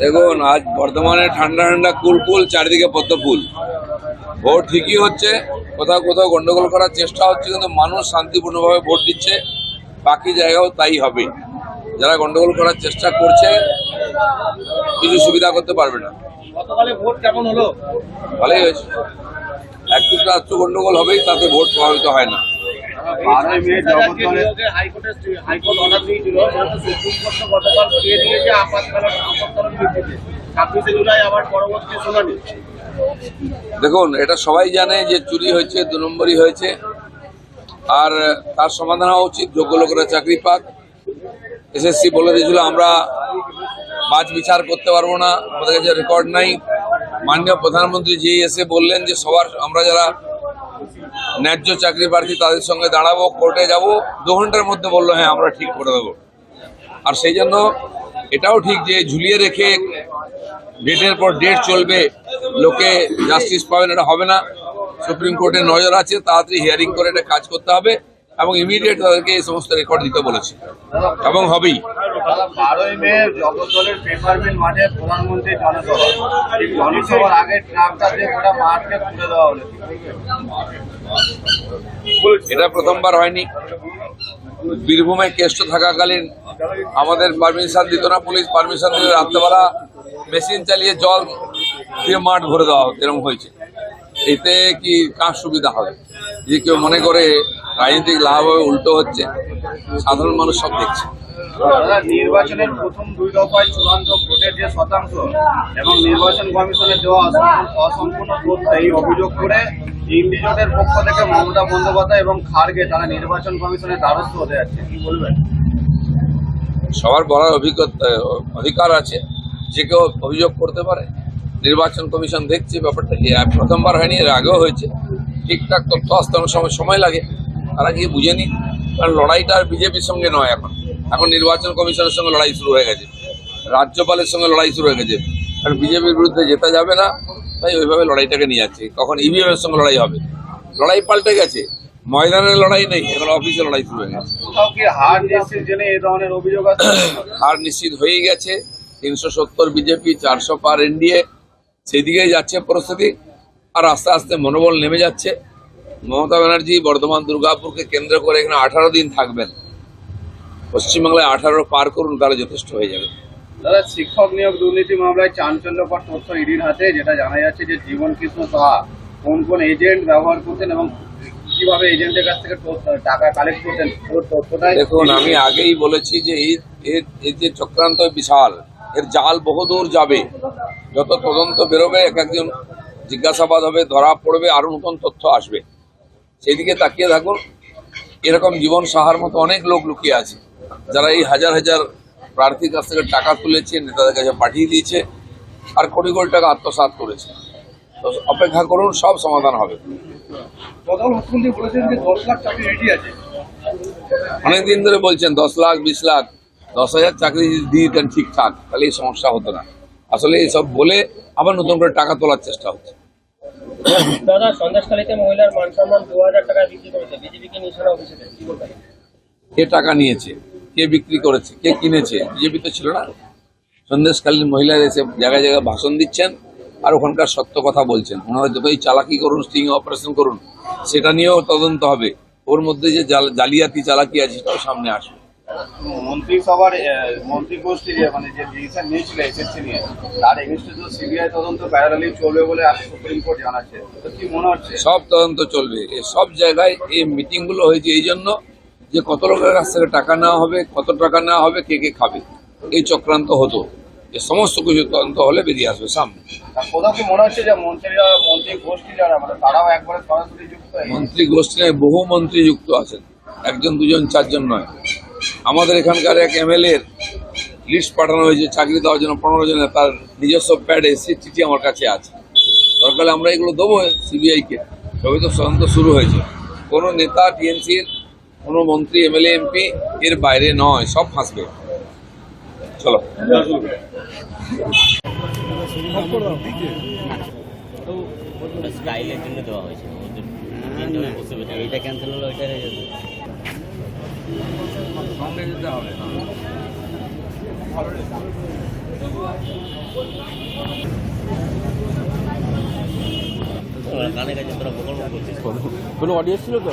দেখুন আজ বর্ধমানে ঠান্ডা ঠান্ডা কুল কুল চারিদিকে পদ্ম ফুল। ভোট ঠিকই হচ্ছে কোথাও কোথাও গন্ডগোল করার চেষ্টা হচ্ছে কিন্তু মানুষ শান্তিপূর্ণভাবে ভোট দিচ্ছে। বাকি জায়গাও তাই হবে। যারা গন্ডগোল করার চেষ্টা করছে কিছু সুবিধা করতে পারবে না। ভালোই হয়েছে। একটু তো একটু গন্ডগোল হবেই তাতে ভোট প্রভাবিত হয় না। হাইকোর্ট অর্ডার দিয়েছিল সুপ্রিম কোর্ট গতকাল দিয়ে দিয়েছে আপাতকালীন আপতকালীন ভিত্তিতে ছাব্বিশে জুলাই আবার পরবর্তী শুনানি। দেখুন এটা সবাই জানে যে চুরি হয়েছে দু নম্বরই হয়েছে। আর তার সমাধান হওয়া উচিত যোগ্য লোকেরা চাকরি পাক। এসএসসি বলে দিয়েছিল আমরা বাজ বিচার করতে পারব না আমাদের কাছে রেকর্ড নাই। মাননীয় প্রধানমন্ত্রী যে এসে বললেন যে সবার আমরা যারা ন্যায্য চাকরি প্রার্থী তাদের সঙ্গে দাঁড়াবো কোর্টে যাব। দু ঘণ্টার মধ্যে বলল হ্যাঁ আমরা ঠিক করে দেবো। আর সেই জন্য এটাও ঠিক যে ঝুলিয়ে রেখে ডেটের পর ডেট চলবে, লোকে জাস্টিস পাবেন, এটা হবে না। সুপ্রিম কোর্টে নজর আছে, তাড়াতাড়ি হিয়ারিং করে এটা কাজ করতে হবে। এবং ইমিডিয়েট তাদেরকে এই সমস্ত রেকর্ড দিতে বলেছে। এবং হবেই। বারোই মে জগদ্দলের পেপার মাঠে প্রধানমন্ত্রী জনসভা জনসভার আগে ট্রাকটা দিয়ে গোটা মাঠকে তুলে দেওয়া হলো। এটা প্রথমবার হয়নি। বীরভূমে কেষ্ট থাকাকালীন আমাদের পারমিশন দিত না পুলিশ পারমিশন দিলে রাত্রেবেলা মেশিন চালিয়ে জল দিয়ে মাঠ ভরে দেওয়া হতো এরকম হয়েছে। এতে কি কার সুবিধা হবে? যদি কেউ মনে করে রাজনৈতিক লাভ হবে উল্টো হচ্ছে। সাধারণ মানুষ সব দেখছে। নির্বাচনের প্রথম দুই দফায় চূড়ান্ত ভোটের যে শতাংশ এবং নির্বাচন কমিশনের দেওয়া অসম্পূর্ণ- তথ্য এই অভিযোগ করে ইন্ডি জোটের পক্ষ থেকে মমতা বন্দ্যোপাধ্যায় এবং খার্গে তারা নির্বাচন কমিশনের দ্বারস্থ হতে যাচ্ছে। কি বলবেন? সবার বলার অভিজ্ঞতা অধিকার আছে। যে কেউ অভিযোগ করতে পারে। নির্বাচন কমিশন দেখছে ব্যাপারটা। প্রথমবার হয়নি এর আগেও হয়েছে। ঠিকঠাক তথ্য আসতে অনেক সময় সময় লাগে তারা গিয়ে বুঝে নি। কারণ লড়াইটা আর বিজেপির সঙ্গে নয় এখন। এখন নির্বাচন কমিশনের সঙ্গে লড়াই শুরু হয়ে গেছে। রাজ্যপালের সঙ্গে লড়াই শুরু হয়ে গেছে। কারণ বিজেপির বিরুদ্ধে যেতে যাবে না তাই ওইভাবে লড়াইটাকে নিয়ে যাচ্ছে। তখন ইভিএমের সঙ্গে লড়াই হবে। লড়াই পাল্টে গেছে। ময়দানের লড়াই নেই এখন অফিসে লড়াই শুরু হয়ে গেছে। হার নিশ্চিত হয়েই গেছে। তিনশো সত্তর বিজেপি চারশো পার এনডিএ সেদিকেই যাচ্ছে পরিস্থিতি। আর আস্তে আস্তে মনোবল নেমে যাচ্ছে। মমতা ব্যানার্জি বর্ধমান দুর্গাপুরকে কেন্দ্র করে এখানে আঠারো দিন থাকবেন। পশ্চিমবাংলায় আঠারো পার করুন তাহলে যথেষ্ট হয়ে যাবে। দাদা শিক্ষক নিয়োগ দুর্নীতি মামলায় চাঞ্চল্যকর তথ্য ইডির হাতে যেটা জানা যাচ্ছে যে জীবন কৃষ্ণ সাহা কোন কোন এজেন্ট ব্যবহার করতেন এবং কীভাবে এজেন্টের কাছ থেকে টাকা কালেক্ট করতেন দেখুন আমি আগেই বলেছি যে এর যে চক্রান্ত বিশাল এর জাল বহুদূর যাবে। যত তদন্ত বেরোবে এক একজন জিজ্ঞাসাবাদ হবে ধরা পড়বে আরও নতুন তথ্য আসবে। সেদিকে তাকিয়ে থাকুন। এরকম জীবন সাহার মতো অনেক লোক লুকিয়ে আছে যারা এই হাজার হাজার প্রার্থীর কাছ থেকে টাকা তুলেছে নেতাদের কাছে পাঠিয়ে দিয়েছে আর কোটি কোটি টাকা আত্মসাৎ করেছে। তো অপেক্ষা করুন সব সমাধান হবে। অনেকদিন ধরে বলছেন দশ লাখ বিশ লাখ দশ হাজার চাকরি দিয়ে দিতেন ঠিকঠাক তাহলে এই সমস্যা হতো না। আসলে এইসব বলে আবার নতুন করে টাকা তোলার চেষ্টা হচ্ছে। দাদা সন্দেশখালীতে মহিলার মান সম্মান দু হাজার টাকা বিক্রি করেছে। বিজেপিকে নিশানা অভিষেকে। কি টাকা নিয়েছে? কে বিক্রি করেছে? কে কিনেছে? বিজেপি তো ছিল না। সন্দেশকালীন মহিলারা এসে জায়গায় জায়গায় ভাষণ দিচ্ছেন আর ওখানকার সত্য কথা বলছেন। ওনারা যতই চালাকি করুন স্টিং অপারেশন করুন, সেটা নিয়েও তদন্ত হবে। ওর মধ্যে যে জাল- জালিয়াতি চালাকি আছে, সেটাও সামনে আসবে। মন্ত্রিসভার মন্ত্রী গোষ্ঠী যে মানে যে ডিসিশন নিয়েছিল এসএসসি নিয়ে তার এগেনস্টে তো সিবিআই তদন্ত প্যারালালি চলবে বলে আজ সুপ্রিম কোর্ট জানাচ্ছে। তো কি মনে হচ্ছে? সব তদন্ত চলবে। এই সব জায়গায় এই মিটিংগুলো হয়েছে এই জন্য যে কত লোকের কাছ থেকে টাকা নেওয়া হবে কত টাকা নেওয়া হবে কে কে খাবে এই চক্রান্ত হতো। যে সমস্ত কিছু তদন্ত হলে বেরিয়ে আসবে সামনে। কোথাও কি মনে হচ্ছে যে মন্ত্রীরা মন্ত্রী গোষ্ঠী যারা মানে তারাও একবারে সরাসরি যুক্ত মন্ত্রী গোষ্ঠী বহু মন্ত্রী যুক্ত আছেন। একজন দুজন চারজন নয়। আমাদের এখানকার এক এমএলএ লিস্ট পাঠানো হয়েছে চাকরি দেওয়ার জন্য পনেরো জনের তার নিজস্ব প্যাড এসে চিঠি আমার কাছে আছে। দরকার আমরা এগুলো দেবো সিবিআই কে তবে তো তদন্ত শুরু হয়েছে। কোনো নেতা টিএমসির কোনো মন্ত্রী এমএলএ এমপি এর বাইরে নয় সব ফাঁসবে। চলো। স্টাইলের জন্য দেওয়া হয়েছে। ক্যান্সেল হলো ওইটা হয়ে যাবে। সঙ্গে যেতে হবে কোনো অডিয়েন্স ছিল তো?